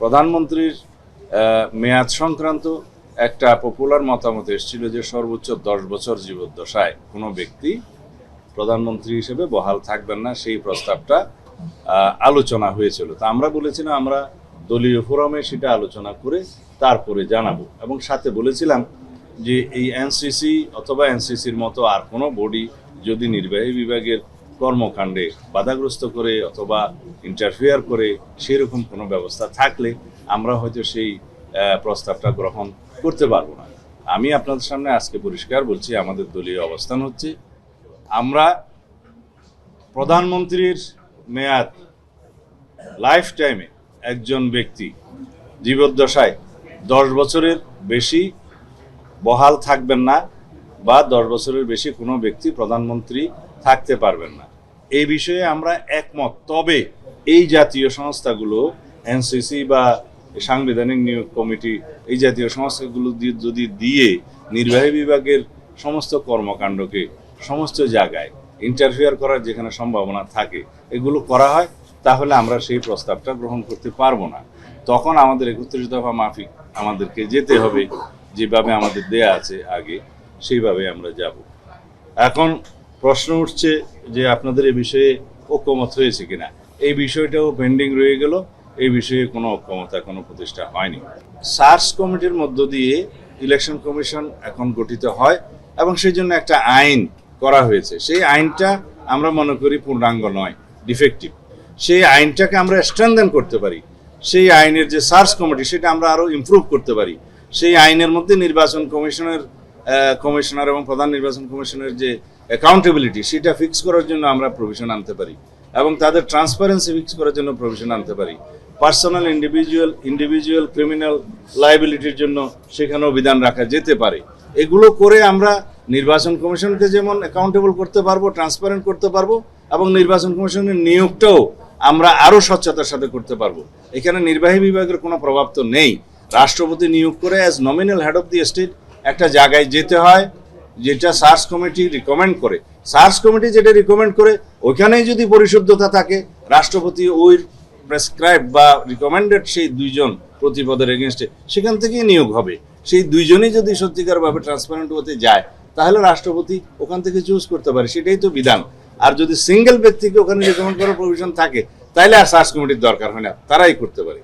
প্রধানমন্ত্রীর মেয়াদ সংক্রান্ত একটা পপুলার মতামত এসেছিল যে সর্বোচ্চ দশ বছর জীবদ্দশায় কোনো ব্যক্তি প্রধানমন্ত্রী হিসেবে বহাল থাকবেন না, সেই প্রস্তাবটা আলোচনা হয়েছিল। তা আমরা বলেছিলাম, আমরা দলীয় ফোরামে সেটা আলোচনা করে তারপরে জানাব। এবং সাথে বলেছিলাম যে এই এনসিসি অথবা এনসিসির মতো আর কোনো বডি যদি নির্বাহী বিভাগের কর্মকাণ্ডে বাধাগ্রস্ত করে অথবা ইন্টারফেয়ার করে, সেরকম কোনো ব্যবস্থা থাকলে আমরা হয়তো সেই প্রস্তাবটা গ্রহণ করতে পারব না। আমি আপনাদের সামনে আজকে পরিষ্কার বলছি, আমাদের দলীয় অবস্থান হচ্ছে, আমরা প্রধানমন্ত্রীর মেয়াদ লাইফ টাইমে একজন ব্যক্তি, জীবদ্দশায় দশ বছরের বেশি বহাল থাকবেন না বা দশ বছরের বেশি কোনো ব্যক্তি প্রধানমন্ত্রী থাকতে পারবেন না। এই বিষয়ে আমরা একমত। তবে এই জাতীয় সংস্থাগুলো, এনসিসি বা সাংবিধানিক নিয়োগ কমিটি, এই জাতীয় সংস্থাগুলো যদি দিয়ে নির্বাহী বিভাগের সমস্ত কর্মকাণ্ডকে সমস্ত জায়গায় ইন্টারফেয়ার করার যেখানে সম্ভাবনা থাকে, এগুলো করা হয়, তাহলে আমরা সেই প্রস্তাবটা গ্রহণ করতে পারব না। তখন আমাদের একত্রিশ দফা মাফিক আমাদেরকে যেতে হবে, যেভাবে আমাদের দেয়া আছে আগে, সেইভাবে আমরা যাব। এখন প্রশ্ন উঠছে যে আপনাদের এ বিষয়ে ঐক্যমত হয়েছে কিনা। এই বিষয়টাও পেন্ডিং রয়ে গেল। এই বিষয়ে কোনো ঐক্যমত এখনও প্রতিষ্ঠা হয়নি। সার্চ কমিটির মধ্য দিয়ে ইলেকশন কমিশন এখন গঠিত হয় এবং সেই জন্য একটা আইন করা হয়েছে। সেই আইনটা আমরা মনে করি পূর্ণাঙ্গ নয় ডিফেক্টিভ সেই আইনটাকে আমরা স্ট্রেংথেন করতে পারি। সেই আইনের যে সার্চ কমিটি, সেটা আমরা আরও ইমপ্রুভ করতে পারি। সেই আইনের মধ্যে নির্বাচন কমিশনের কমিশনার এবং প্রধান নির্বাচন কমিশনের যে অ্যাকাউন্টেবিলিটি সেটা ফিক্স করার জন্য আমরা প্রভিশন আনতে পারি এবং তাদের ট্রান্সপারেন্সি ফিক্স করার জন্য প্রভিশন আনতে পারি। পার্সোনাল ইন্ডিভিজুয়াল ইন্ডিভিজুয়াল ক্রিমিনাল লাইবিলিটির জন্য সেখানেও বিধান রাখা যেতে পারে। এগুলো করে আমরা নির্বাচন কমিশনকে যেমন অ্যাকাউন্টেবল করতে পারব ট্রান্সপারেন্ট করতে পারব এবং নির্বাচন কমিশনের নিয়োগটাও আমরা আরও স্বচ্ছতার সাথে করতে পারব। এখানে নির্বাহী বিভাগের কোনো প্রভাব তো নেই। রাষ্ট্রপতি নিয়োগ করে as nominal head of the state একটা জায়গায় যেতে হয় যেটা সার্চ কমিটি রিকমেন্ড করে। সার্চ কমিটি যেটা রিকমেন্ড করে, ওখানেই যদি পরিশুদ্ধতা থাকে, রাষ্ট্রপতি ওই প্রেসক্রাইব বা রিকমেন্ডেড সেই দুইজন প্রতিপদের এগেনস্টে সেখান থেকেই নিয়োগ হবে। সেই দুইজনই যদি সত্যিকারভাবে ট্রান্সপারেন্ট হতে যায়, তাহলে রাষ্ট্রপতি ওখান থেকে চুজ করতে পারে, সেটাই তো বিধান। আর যদি সিঙ্গেল ব্যক্তিকে ওখানে রিকমেন্ড করার প্রভিশন থাকে তাহলে আর সার্চ কমিটির দরকার হয় না, তারাই করতে পারে।